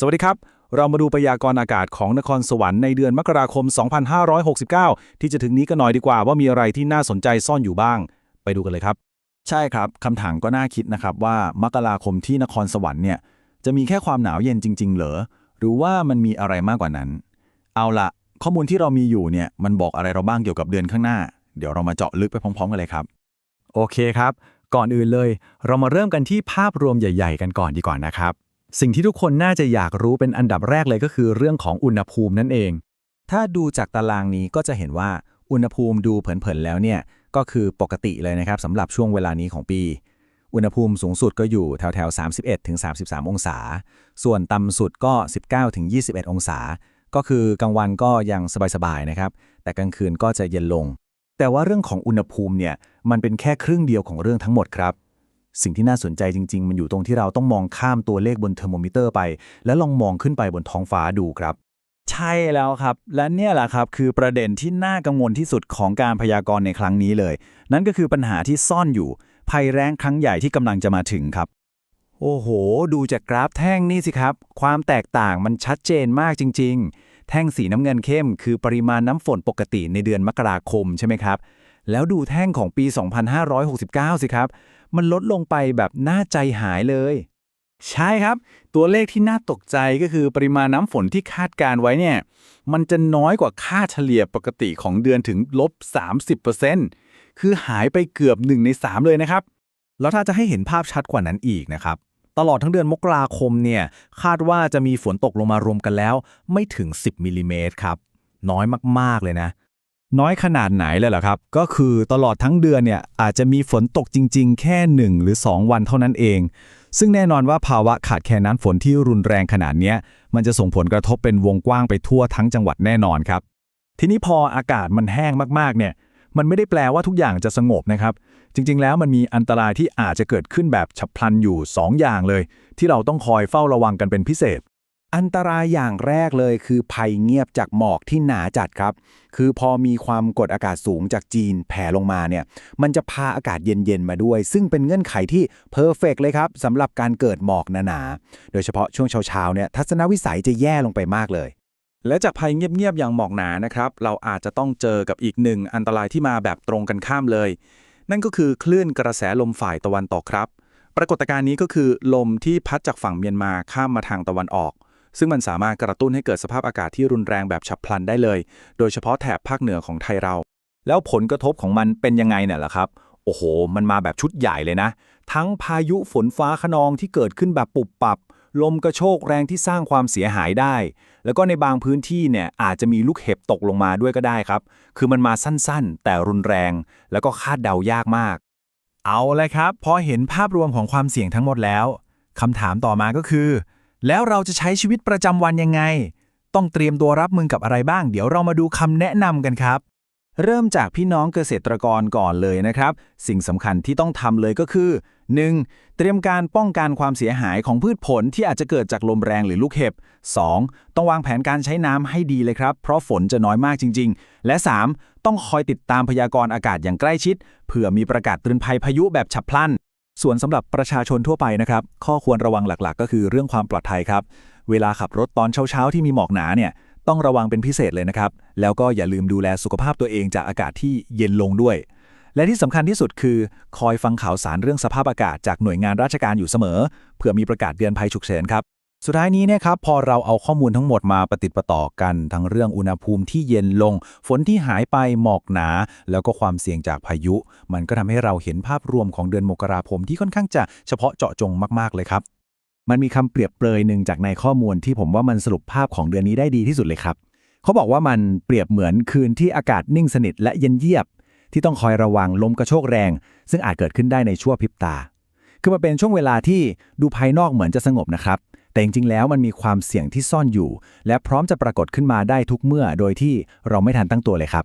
สวัสดีครับ เรามาดูพยากรณ์อากาศของนครสวรรค์ในเดือนมกราคม 2569 ที่จะถึงนี้กันหน่อยดีกว่าว่ามีอะไรที่น่าสนใจซ่อนอยู่บ้าง ไปดูกันเลยครับ ใช่ครับคำถามก็น่าคิดนะครับว่ามกราคมที่นครสวรรค์เนี่ยจะมีแค่ความหนาวเย็นจริง ๆ เหรอหรือว่ามันมีอะไรมากกว่านั้น เอาละข้อมูลที่เรามีอยู่เนี่ยมันบอกอะไรเราบ้างเกี่ยวกับเดือนข้างหน้า เดี๋ยวเรามาเจาะลึกไปพร้อม ๆ กันเลยครับ โอเคครับ ก่อนอื่นเลย เรามาเริ่มกันที่ภาพรวมใหญ่ ๆ กันก่อนดีกว่านะครับ สิ่งที่ทุกคนน่าจะอยากรู้เป็นอันดับแรกเลยก็คือเรื่องของอุณหภูมินั่นเอง ถ้าดูจากตารางนี้ก็จะเห็นว่าอุณหภูมิดูเผินๆแล้วเนี่ยก็คือปกติเลยนะครับสำหรับช่วงเวลานี้ของปี อุณหภูมิสูงสุดก็อยู่แถวๆ 31 ถึง 33 องศา ส่วนต่ำสุดก็ 19 ถึง 21 องศา ก็คือกลางวันก็ยังสบายๆนะครับ แต่กลางคืนก็จะเย็นลง แต่ว่าเรื่องของอุณหภูมิเนี่ยมันเป็นแค่ครึ่งเดียวของเรื่องทั้งหมดครับ สิ่งที่น่าสนใจจริง ๆ มันอยู่ตรงที่เราต้องมองข้ามตัวเลขบนเทอร์โมมิเตอร์ไป แล้วลองมองขึ้นไปบนท้องฟ้าดูครับ ใช่แล้วครับ และเนี่ยแหละครับคือประเด็นที่น่ากังวลที่สุดของการพยากรณ์ในครั้งนี้เลย นั่นก็คือปัญหาที่ซ่อนอยู่ ภัยแรงครั้งใหญ่ที่กำลังจะมาถึงครับ โอ้โห ดูจากกราฟแท่งนี่สิครับ ความแตกต่างมันชัดเจนมากจริง ๆ แท่งสีน้ำเงินเข้ม คือปริมาณน้ำฝนปกติในเดือนมกราคมใช่ไหมครับ แล้วดูแท่งของปี 2569 สิครับ มันลดลงไปแบบน่าใจหายเลย ใช่ครับ ตัวเลขที่น่าตกใจก็คือปริมาณน้ำฝนที่คาดการไว้เนี่ย มันจะน้อยกว่าค่าเฉลี่ยปกติของเดือนถึงลบ 30%คือหายไปเกือบ 1 ใน 3 เลยนะครับ แล้วถ้าจะให้เห็นภาพชัดกว่านั้นอีกนะครับ ตลอดทั้งเดือนมกราคมเนี่ย คาดว่าจะมีฝนตกลงมารวมกันแล้ว ไม่ถึง 10มิลลิเมตรครับ น้อยมากๆเลยนะ น้อยขนาดไหนเลยเหรอครับ ก็คือตลอดทั้งเดือนเนี่ยอาจจะมีฝนตกจริง ๆ แค่ 1 หรือ 2 วันเท่านั้นเอง ซึ่งแน่นอนว่าภาวะขาดแคลนน้ำฝนที่รุนแรงขนาดนี้มันจะส่งผลกระทบเป็นวงกว้างไปทั่วทั้งจังหวัดแน่นอนครับ ทีนี้พออากาศมันแห้งมากๆเนี่ยมันไม่ได้แปลว่าทุกอย่างจะสงบนะครับ จริง ๆ แล้วมันมีอันตรายที่อาจจะเกิดขึ้นแบบฉับพลันอยู่ 2 อย่างเลย ที่เราต้องคอยเฝ้าระวังกันเป็นพิเศษ อันตรายอย่างแรกเลยคือภัยเงียบจากหมอกที่หนาจัดครับ คือพอมีความกดอากาศสูงจากจีนแผ่ลงมาเนี่ย มันจะพาอากาศเย็นๆมาด้วย ซึ่งเป็นเงื่อนไขที่เพอร์เฟกเลยครับสำหรับการเกิดหมอกหนาๆ โดยเฉพาะช่วงเช้าๆเนี่ยทัศนวิสัยจะแย่ลงไปมากเลย และจากภัยเงียบๆอย่างหมอกหนานะครับ เราอาจจะต้องเจอกับอีกหนึ่งอันตรายที่มาแบบตรงกันข้ามเลย นั่นก็คือคลื่นกระแสลมฝ่ายตะวันตกครับ ปรากฏการณ์นี้ก็คือลมที่พัดจากฝั่งเมียนมาข้ามมาทางตะวันออก ซึ่งมันสามารถกระตุ้นให้เกิดสภาพอากาศที่รุนแรงแบบฉับพลันได้เลย โดยเฉพาะแถบภาคเหนือของไทยเรา แล้วผลกระทบของมันเป็นยังไงเนี่ยล่ะครับ โอ้โห มันมาแบบชุดใหญ่เลยนะ ทั้งพายุฝนฟ้าขนองที่เกิดขึ้นแบบปุบปับ ลมกระโชกแรงที่สร้างความเสียหายได้ แล้วก็ในบางพื้นที่เนี่ยอาจจะมีลูกเห็บตกลงมาด้วยก็ได้ครับ คือมันมาสั้นๆ แต่รุนแรง แล้วก็คาดเดายากมาก เอาเลยครับ พอเห็นภาพรวมของความเสี่ยงทั้งหมดแล้วคำถามต่อมาก็คือ แล้วเราจะใช้ชีวิตประจำวันยังไง ต้องเตรียมตัวรับมือกับอะไรบ้าง เดี๋ยวเรามาดูคำแนะนำกันครับ เริ่มจากพี่น้องเกษตรกรก่อนเลยนะครับ สิ่งสำคัญที่ต้องทำเลยก็คือ 1. เตรียมการป้องกันความเสียหายของพืชผลที่อาจจะเกิดจากลมแรงหรือลูกเห็บ 2. ต้องวางแผนการใช้น้ำให้ดีเลยครับ เพราะฝนจะน้อยมากจริง ๆ และ 3. ต้องคอยติดตามพยากรณ์อากาศอย่างใกล้ชิดเผื่อมีประกาศเตือนภัยพายุแบบฉับพลัน ส่วนสำหรับประชาชนทั่วไปนะครับ ข้อควรระวังหลักๆ ก็คือเรื่องความปลอดภัยครับ เวลาขับรถตอนเช้าๆที่มีหมอกหนาเนี่ยต้องระวังเป็นพิเศษเลยนะครับ แล้วก็อย่าลืมดูแลสุขภาพตัวเองจากอากาศที่เย็นลงด้วย และที่สำคัญที่สุดคือ คอยฟังข่าวสารเรื่องสภาพอากาศจากหน่วยงานราชการอยู่เสมอเพื่อมีประกาศเตือนภัยฉุกเฉินครับ สุดท้ายนี้เนี่ยครับพอเราเอาข้อมูลทั้งหมดมาประติดประต่อกัน ทั้งเรื่องอุณหภูมิที่เย็นลง ฝนที่หายไปหมอกหนา แล้วก็ความเสี่ยงจากพายุ มันก็ทำให้เราเห็นภาพรวมของเดือนมกราคมที่ค่อนข้างจะเฉพาะเจาะจงมากๆเลยครับ มันมีคำเปรียบเปรยหนึ่งจากในข้อมูลที่ผมว่ามันสรุปภาพของเดือนนี้ได้ดีที่สุดเลยครับเขาบอกว่ามันเปรียบเหมือนคืนที่อากาศนิ่งสนิทและเย็นเยียบ ที่ต้องคอยระวังลมกระโชกแรง ซึ่งอาจเกิดขึ้นได้ในชั่วพริบตา คือมันเป็นช่วงเวลาที่ดูภายนอกเหมือนจะสงบนะครับ แต่จริงๆแล้วมันมีความเสี่ยงที่ซ่อนอยู่ และพร้อมจะปรากฏขึ้นมาได้ทุกเมื่อโดยที่เราไม่ทันตั้งตัวเลยครับ